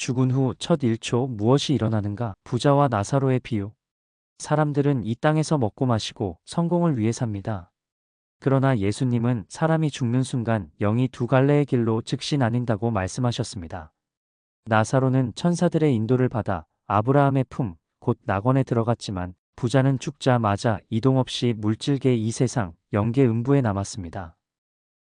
죽은 후 첫 1초 무엇이 일어나는가? 부자와 나사로의 비유. 사람들은 이 땅에서 먹고 마시고 성공을 위해 삽니다. 그러나 예수님은 사람이 죽는 순간 영이 두 갈래의 길로 즉시 나뉜다고 말씀하셨습니다. 나사로는 천사들의 인도를 받아 아브라함의 품, 곧 낙원에 들어갔지만 부자는 죽자마자 이동 없이 물질계 이 세상 영계 음부에 남았습니다.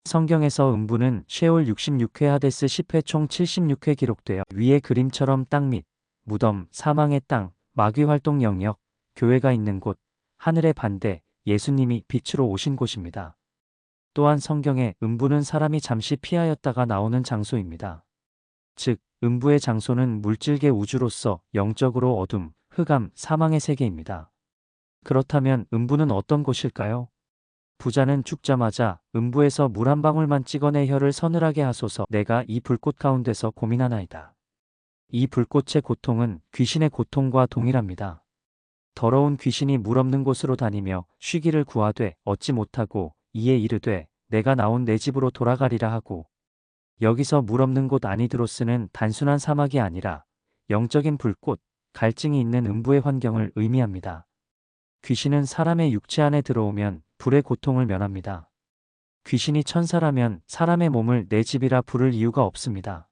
성경에서 음부는 쉐올 66회 하데스 10회 총 76회 기록되어 위의 그림처럼 땅및 무덤, 사망의 땅, 마귀 활동 영역, 교회가 있는 곳, 하늘의 반대, 예수님이 빛으로 오신 곳입니다. 또한 성경에 음부는 사람이 잠시 피하였다가 나오는 장소입니다. 즉, 음부의 장소는 물질계 우주로서 영적으로 어둠, 흑암, 사망의 세계입니다. 그렇다면 음부는 어떤 곳일까요? 부자는 죽자마자 음부에서 물 한 방울만 찍어내 혀를 서늘하게 하소서 내가 이 불꽃 가운데서 고민하나이다. 이 불꽃의 고통은 귀신의 고통과 동일합니다. 더러운 귀신이 물 없는 곳으로 다니며 쉬기를 구하되 얻지 못하고 이에 이르되 내가 나온 내 집으로 돌아가리라 하고 여기서 물 없는 곳 아니드로스는 단순한 사막이 아니라 영적인 불꽃, 갈증이 있는 음부의 환경을 의미합니다. 귀신은 사람의 육체 안에 들어오면 불의 고통을 면합니다. 귀신이 천사라면 사람의 몸을 내 집이라 부를 이유가 없습니다.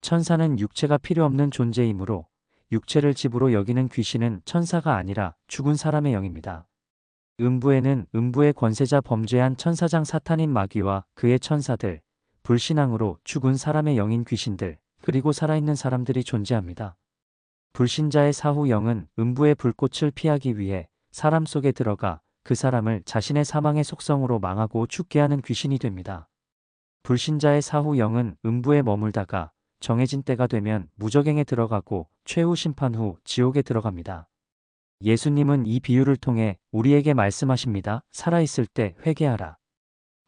천사는 육체가 필요 없는 존재이므로 육체를 집으로 여기는 귀신은 천사가 아니라 죽은 사람의 영입니다. 음부에는 음부의 권세자 범죄한 천사장 사탄인 마귀와 그의 천사들, 불신앙으로 죽은 사람의 영인 귀신들, 그리고 살아있는 사람들이 존재합니다. 불신자의 사후 영은 음부의 불꽃을 피하기 위해 사람 속에 들어가 그 사람을 자신의 사망의 속성으로 망하고 죽게 하는 귀신이 됩니다. 불신자의 사후 영은 음부에 머물다가 정해진 때가 되면 무적행에 들어가고 최후 심판 후 지옥에 들어갑니다. 예수님은 이 비유를 통해 우리에게 말씀하십니다. 살아있을 때 회개하라.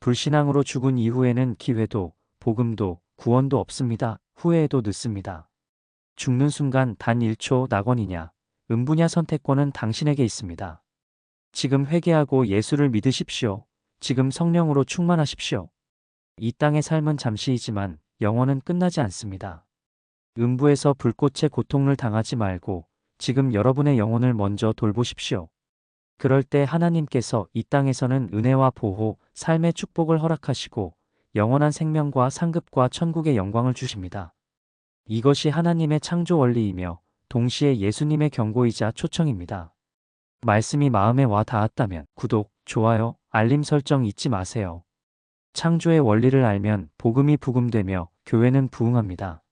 불신앙으로 죽은 이후에는 기회도, 복음도, 구원도 없습니다. 후회해도 늦습니다. 죽는 순간 단 1초 낙원이냐, 음부냐 선택권은 당신에게 있습니다. 지금 회개하고 예수를 믿으십시오. 지금 성령으로 충만하십시오. 이 땅의 삶은 잠시이지만 영원은 끝나지 않습니다. 음부에서 불꽃의 고통을 당하지 말고 지금 여러분의 영혼을 먼저 돌보십시오. 그럴 때 하나님께서 이 땅에서는 은혜와 보호, 삶의 축복을 허락하시고 영원한 생명과 상급과 천국의 영광을 주십니다. 이것이 하나님의 창조 원리이며 동시에 예수님의 경고이자 초청입니다. 말씀이 마음에 와 닿았다면 구독, 좋아요, 알림 설정 잊지 마세요. 창조의 원리를 알면 복음이 부금되며 교회는 부흥합니다.